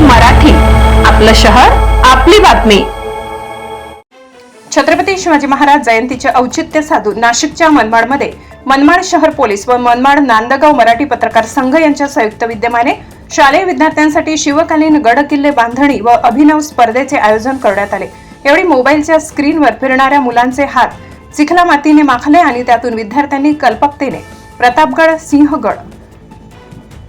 मराठी आपलं शहर आपली बातमी. छत्रपती शिवाजी महाराज जयंतीचे औचित्य साधून नाशिकच्या मनमाडमध्ये मनमाड शहर पोलीस व मनमाड नांदगाव मराठी पत्रकार संघ यांच्या संयुक्त विद्यमाने शालेय विद्यार्थ्यांसाठी शिवकालीन गड किल्ले बांधणी व अभिनव स्पर्धेचे आयोजन करण्यात आले. यावेळी मोबाईलच्या स्क्रीनवर फिरणाऱ्या मुलांचे हात चिखला मातीने माखले आणि त्यातून विद्यार्थ्यांनी कल्पकतेने प्रतापगड सिंहगड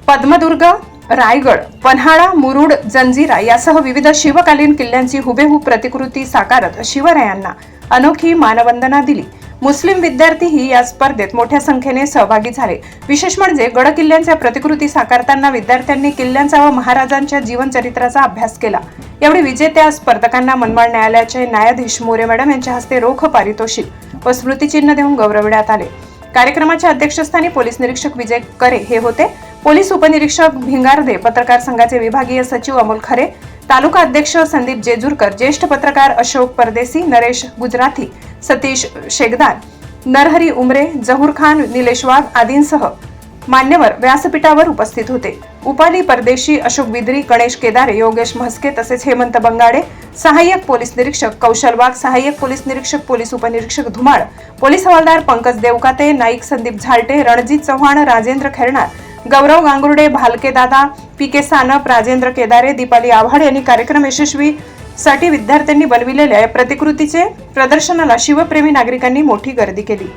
पद्मदुर्ग रायगड पन्हाळा मुरुड जंजिरा यासह विविध शिवकालीन किल्ल्यांची हुबेहूब प्रतिकृती साकारत शिवरायांना अनोखी मानवंदना दिली. मुस्लिम विद्यार्थीही या स्पर्धेत मोठ्या संख्येने सहभागी झाले. विशेष म्हणजे गड किल्ल्यांच्या प्रतिकृती साकारताना विद्यार्थ्यांनी किल्ल्यांचा व महाराजांच्या जीवनचरित्राचा अभ्यास केला. यावेळी विजेत्या स्पर्धकांना मनमाड न्यायालयाचे न्यायाधीश मोरे मॅडम यांच्या हस्ते रोख पारितोषिक व स्मृतिचिन्ह देऊन गौरविण्यात आले. कार्यक्रमाच्या अध्यक्षस्थानी पोलीस निरीक्षक विजय करे हे होते. पोलीस उपनिरीक्षक भिंगारदे पत्रकार संघाचे विभागीय सचिव अमोल खरे तालुका अध्यक्ष संदीप जेजूरकर ज्येष्ठ पत्रकार अशोक परदेसी नरेश गुजराथी सतीश शेगदार नरहरी उमरे जहूर खान निलेश वाघ आदींसह मान्यवर व्यासपीठावर उपस्थित होते. उपाली परदेशी अशोक बिद्री गणेश केदारे योगेश म्हस्के तसेच हेमंत बंगाडे सहाय्यक पोलीस निरीक्षक कौशल वाघ सहाय्यक पोलीस निरीक्षक पोलीस उपनिरीक्षक धुमाळ पोलीस हवालदार पंकज देवकाते नाईक संदीप झालटे रणजित चव्हाण राजेंद्र खेरणार गौरव गांगुर्डे भालके दादा पी के सानप राजेंद्र केदारे दीपाली आव्हाड यांनी कार्यक्रम यशस्वी साठी विद्यार्थ्यांनी बनविलेल्या या प्रतिकृतीचे प्रदर्शनाला शिवप्रेमी नागरिकांनी मोठी गर्दी केली.